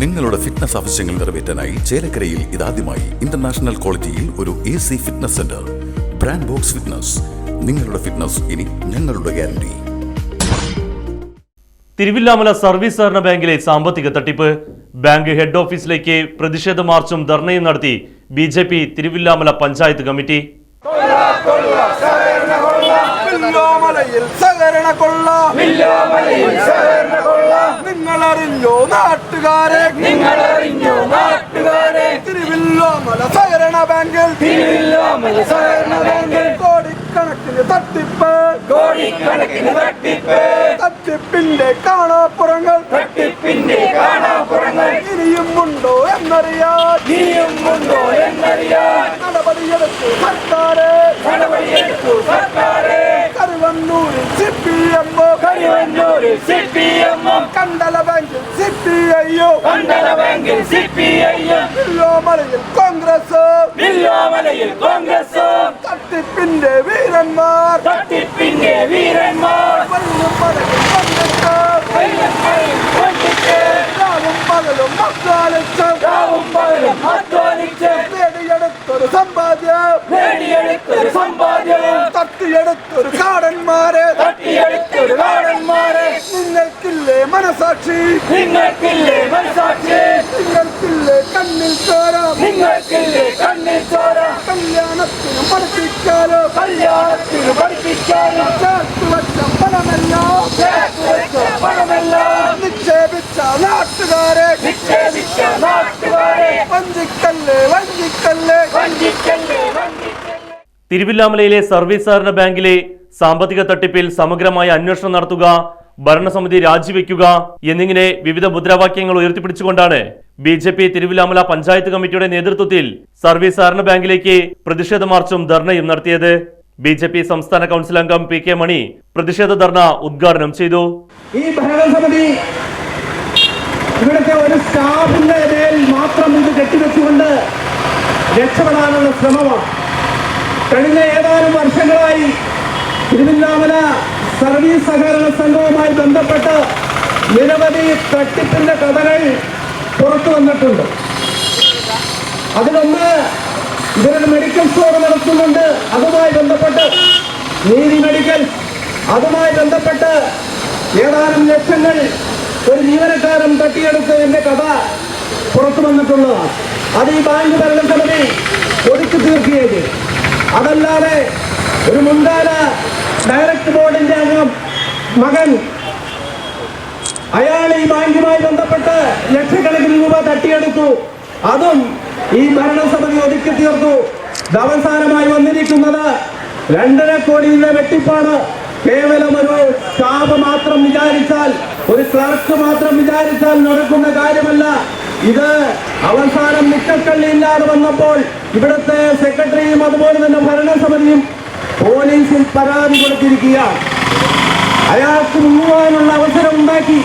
നിങ്ങളുടെ ഫിറ്റ്നസ് ആവശ്യങ്ങൾ നിറവേറ്റാനായി ചേലക്കരയിൽ ഇതാദ്യമായി ഇന്റർനാഷണൽ ക്വാളിറ്റിയിൽ ഒരു A C fitness centre brand box fitness നിങ്ങളുടെ ഫിറ്റ്നസ് ഇനി ഞങ്ങളുടെ ഗ്യാരണ്ടി തിരുവില്ലാമല സർവീസ് സഹകരണ ബാങ്കിലെ സാമ്പത്തിക തട്ടിപ്പ്. ബാങ്ക് ഹെഡ് ഓഫീസിലേക്ക് പ്രതിഷേധ മാർച്ചും ധർണയും നടത്തി B J P Thiruvillamala panchayat committee. കൊള്ള സഹകരണ കൊള്ള. നാട്ടുകാരെ. നിങ്ങൾ അറിഞ്ഞോ നാട്ടുകാരെ. തിരുവില്ലോമല സഹകരണ ബാങ്കിൽ. തിരുവില്ലോമല സഹകരണ ബാങ്കിൽ. കോടിക്കണക്കിന് തട്ടിപ്പ്. കോടിക്കണക്കിന് തട്ടിപ്പ്. തട്ടിപ്പിന്റെ കാണാപ്പുറങ്ങൾ. തട്ടിപ്പിന്റെ കാണാപ്പുറങ്ങൾ. ഇനിയും ഉണ്ടോ എന്നറിയാൻ. ഇനിയും ഉണ്ടോ എന്നറിയാൻ. നടപടിയെടുത്തു സർക്കാരെ. നടപടിയെടുത്തു സർക്കാരെ. കരുവന്നൂരിൽ സി പി എം കരുവന്നൂരിൽ C P M P I Kandala ബാങ്കിൽ C P I വില്ലോമലയിൽ Congress വില്ലോമലയിൽ Congress തട്ടിപ്പിന്റെ വീരന്മാർ തട്ടിപ്പിന്റെ വീരന്മാർ രാവും പകലും അധ്വാനിച്ച് രാവും പകലും അധ്വാനിച്ച് നേടിയെടുത്തൊരു സമ്പാദ്യം നേടിയെടുത്തൊരു സമ്പാദ്യം തട്ടിയെടുത്തൊരു കാടന്മാരെ തട്ടിയെടുത്തൊരു കാടന്മാരെ നിങ്ങൾക്കില്ലേ മനസാക്ഷി നിങ്ങൾക്കില്ലേ മനസാക്ഷി നിങ്ങൾക്കില്ലേ കണ്ണിൽ ചോര. നിങ്ങൾക്കില്ലേ കണ്ണിൽ ചോര? കല്യാണത്തിന് പഠിപ്പിക്കാലോ കല്യാണത്തിന് പഠിപ്പിച്ചാലോ ചേർത്ത് വെച്ച പണമെല്ലാം. ചേർത്ത് വെച്ച പണമെല്ലാം. നിക്ഷേപിച്ച നാട്ടുകാരെ. നിക്ഷേപിച്ച നാട്ടുകാരെ. വഞ്ചിക്കല്ലേ വഞ്ചിക്കല്ലേ. വഞ്ചിക്കല്ലേ തിരുവില്ലാമലയിലെ സർവീസ് സഹകരണ ബാങ്കിലെ സാമ്പത്തിക തട്ടിപ്പിൽ സമഗ്രമായ അന്വേഷണം നടത്തുക ഭരണസമിതി രാജിവെക്കുക എന്നിങ്ങനെ വിവിധ മുദ്രാവാക്യങ്ങൾ ഉയർത്തിപ്പിടിച്ചുകൊണ്ടാണ് B J P Thiruvilamala panchayat കമ്മിറ്റിയുടെ നേതൃത്വത്തിൽ സർവീസ് സഹകരണ ബാങ്കിലേക്ക് പ്രതിഷേധ മാർച്ചും ധർണയും നടത്തിയത്. ബി ജെ പി സംസ്ഥാന കൗൺസിൽ അംഗം പി കെ മണി പ്രതിഷേധ ധർണ ഉദ്ഘാടനം ചെയ്തു. ഈ ഭരണസമിതി ഇവിടുത്തെ ഒരു സ്റ്റാഫിന്റെ മേൽ മാത്രം ഇത് കെട്ടിവെച്ചുകൊണ്ട് രക്ഷപ്പെടാനുള്ള ശ്രമമാണ്. കഴിഞ്ഞ ഏതാനും വർഷങ്ങളായി തിരുവില്ലാമല സർവീസ് സഹകരണ സംഘവുമായി ബന്ധപ്പെട്ട് നിരവധി തട്ടിപ്പിന്റെ കഥകൾ പുറത്തു വന്നിട്ടുണ്ട്. അതിലൊന്ന് ഇവരൊരു മെഡിക്കൽ സ്റ്റോർ നടത്തുന്നുണ്ട്. അതുമായി ബന്ധപ്പെട്ട് നീതി മെഡിക്കൽ അതുമായി ബന്ധപ്പെട്ട് ഏതാനും ലക്ഷങ്ങൾ ഒരു ജീവനക്കാരൻ തട്ടിയെടുത്തതിന്റെ കഥ പുറത്തു വന്നിട്ടുള്ളതാണ്. അത് ഈ ബാങ്ക് ഭരണസമിതി ഒതുക്കി തീർക്കുകയും അതല്ലാതെ ഒരു മുൻകാല ഡയറക്ട് ബോർഡിന്റെ അംഗം മകൻ അയാൾ ഈ ബാങ്കുമായി ബന്ധപ്പെട്ട് ലക്ഷക്കണക്കിന് രൂപ തട്ടിയെടുത്തു. അതും ഈ ഭരണസമിതി ഒതുക്കി തീർത്തു. അവസാനമായി വന്നിരിക്കുന്നത് രണ്ടര കോടിയുടെ വെട്ടിപ്പാണ്. കേവലം ഒരു സ്റ്റാഫ് മാത്രം വിചാരിച്ചാൽ ഒരു ക്ലർക്ക് മാത്രം വിചാരിച്ചാൽ നടക്കുന്ന കാര്യമല്ല. ഇത് അവസാനം നിക്കക്കള്ളി ഇല്ലാതെ വന്നപ്പോൾ ഇവിടുത്തെ സെക്രട്ടറിയും അതുപോലെ തന്നെ ഭരണസമിതിയും പോലീസിൽ പരാതി കൊടുത്തിരിക്കുകയാണ്. അയാൾക്ക് മുങ്ങുവാനുള്ള അവസരം ഉണ്ടാക്കി.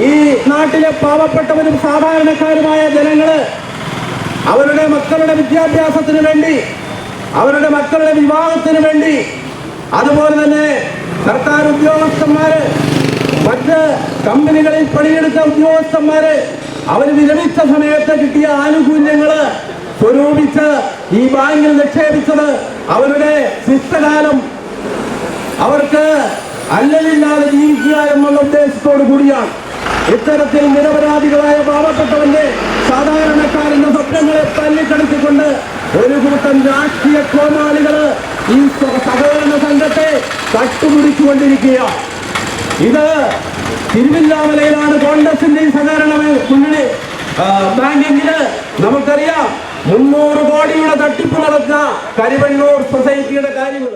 ഈ നാട്ടിലെ പാവപ്പെട്ടവരും സാധാരണക്കാരുമായ ജനങ്ങൾ അവരുടെ മക്കളുടെ വിദ്യാഭ്യാസത്തിന് വേണ്ടി അവരുടെ മക്കളുടെ വിവാഹത്തിന് വേണ്ടി അതുപോലെ തന്നെ സർക്കാർ ഉദ്യോഗസ്ഥന്മാര് മറ്റ് കമ്പനികളിൽ പണിയെടുത്ത ഉദ്യോഗസ്ഥന്മാര് അവർ വിരമിച്ച സമയത്ത് കിട്ടിയ ആനുകൂല്യങ്ങൾ സ്വരൂപിച്ച് ഈ ബാങ്കിൽ നിക്ഷേപിച്ചത് അവരുടെ ശിഷ്ടകാലം. അവർക്ക് അല്ലലില്ലാതെ ജീവിക്കുക എന്നുള്ള ഉദ്ദേശത്തോടു കൂടിയാണ്. ഇത്തരത്തിൽ നിരപരാധികളായ പാവപ്പെട്ടവന്റെ സാധാരണക്കാരന്റെ സ്വപ്നങ്ങളെ തല്ലിക്കടിച്ചുകൊണ്ട് ഒരു കൂട്ടം രാഷ്ട്രീയ കോമാളികൾ ഈ സഹകരണ സംഘത്തെ തട്ടുപിടിച്ചുകൊണ്ടിരിക്കുകയാണ് ഇത് തിരുവില്ലാമലയിലാണ് കോൺഗ്രസിന്റെ ഈ സഹകരണ മുന്നണി ബാങ്കിങ്ങിൽ നമുക്കറിയാം മുന്നൂറ് കോടിയുടെ തട്ടിപ്പ് നടന്ന കരിവണ്ണൂർ സൊസൈറ്റിയുടെ കാര്യങ്ങൾ.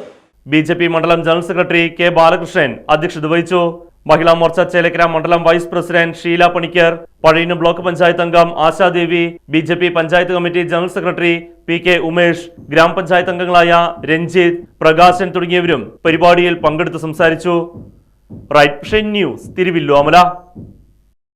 ബി ജെ പി മണ്ഡലം ജനറൽ സെക്രട്ടറി കെ ബാലകൃഷ്ണൻ അധ്യക്ഷത വഹിച്ചു. മഹിളാ മോർച്ച ചേലക്കര മണ്ഡലം vice president Sheela Panicker Pazhayannur block panchayat അംഗം Ashadevi B J P panchayat committee general secretary P K Umesh ഗ്രാമപഞ്ചായത്ത് അംഗങ്ങളായ രഞ്ജിത്ത് പ്രകാശൻ തുടങ്ങിയവരും പരിപാടിയിൽ പങ്കെടുത്ത് സംസാരിച്ചു. Right news Thiruvilwamala